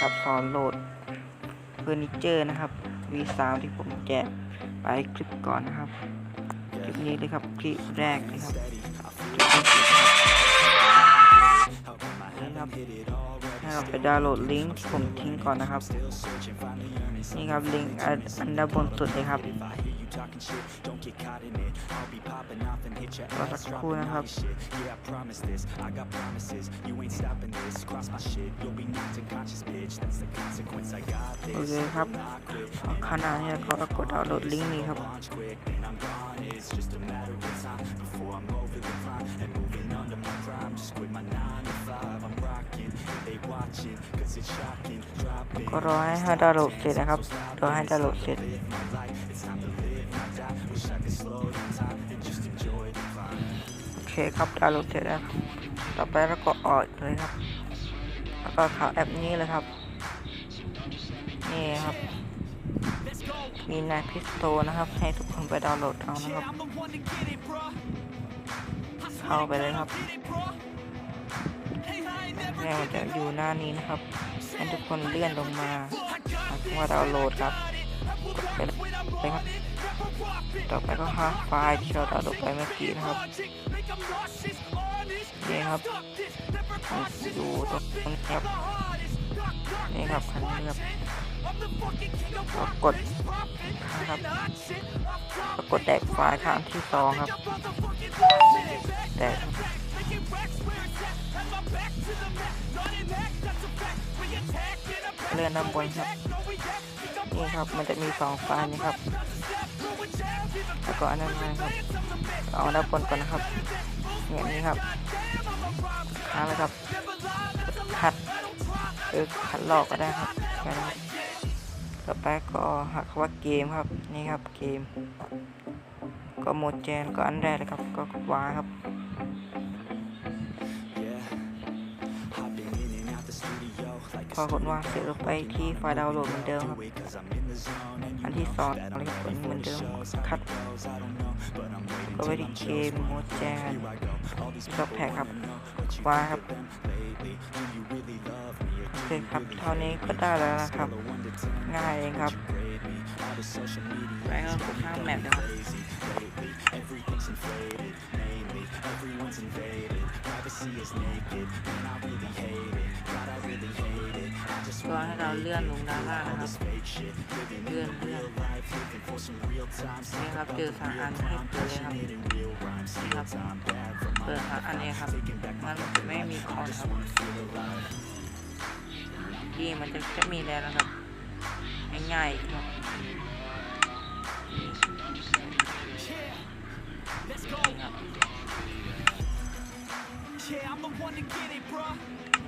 กับสอนโหลดเฟอร์นิเจอร์นะครับ V3 ที่ผมแจกไปคลิปก่อนนะครับคลิปนี้เลยครับคลิปแรกเลยครับนี่ครับให้เราไปดาวน์โหลดลิงก์ที่ผมทิ้งก่อนนะครับ นี่ครับลิงก์อันอันด้านบนสุดเลยครับ รอสักครู่นะครับโอเคครับขณะนี้เราก็กดดาวน์โหลดลิงก์นี้ครับก็รอให้ดาวน์โหลดเสร็จนะครับรอให้ดาวน์โหลดเสร็จโอ เคครับดาวน์โหลดเสร็จแล้วครับต่อไปเราก็ออกเลยครับ แล้วก็เข้าแอปนี้เลยครับ นี่ครับ มีนายพิสโตนะครับ ให้ทุกคนไปดาวน์โหลดเอานะครับ เข้าไปเลยครับแม่จะอยู่หน้านี้นะครับให้ทุกคนเลื่อนลงมาว่าดาวน์โหลดครับไปเลยครับ ต่อไปก็หาไฟล์ที่เราดาวน์โหลดไปเมื่อกี้นะครับ นี่ครับอยู่ตรงนี้ครับ นี่ครับคันนี้ครับกดครับกดแตกไฟล์ครั้งที่สองครับ แตกเลื่อนด้านบนครับ นี่ครับมันจะมีสองไฟล์นี่ครับ แล้วก็อันนั้นนะครับ เอาด้านบนก่อนนะครับเนี่ยนี่ครับเอาเลยครับ ขัดหรือขัดลอกก็ได้ครับแค่นั้นต่อไปก็หักคำว่าเกมครับนี่ครับเกม ก็โหมดแจนก็อันแรกเลยครับก็วางครับ อกดวางเสร็จลงไปที่ไฟล์ดาวน์โหลดเหมือนเดิมครับอันที่สองอะไรกดเหมือนเดิมคัดก็ไปที่เกมโมแจนจบแพ็คครับวางครับโอเคครับเท่านี้ก็ได้แล้วนะครับ ง่ายเองครับไปก็กดข้างแมปนะครับ ก็ให้เราเลื่อนลงด้านล่างนะครับ เลื่อนเลื่อนนี่ครับเจอสามอันให้เปิดเลยครับนี่ครับ เปิดสามอันนี้ครับมันจะไม่มีคอนครับที่มันจะจะมีแล้วนะครับ ง่ายๆครับ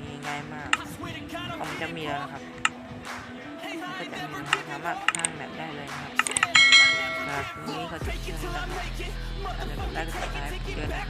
นี่ง่ายมากคอมจะมีแล้วนะครับก็จะมีนะครับสามารถสร้างแบบได้เลยนะครับสำหรับวันนี้เขาจะเชื่อนะครับถ้าจะได้ก็จะได้เจอนะครับ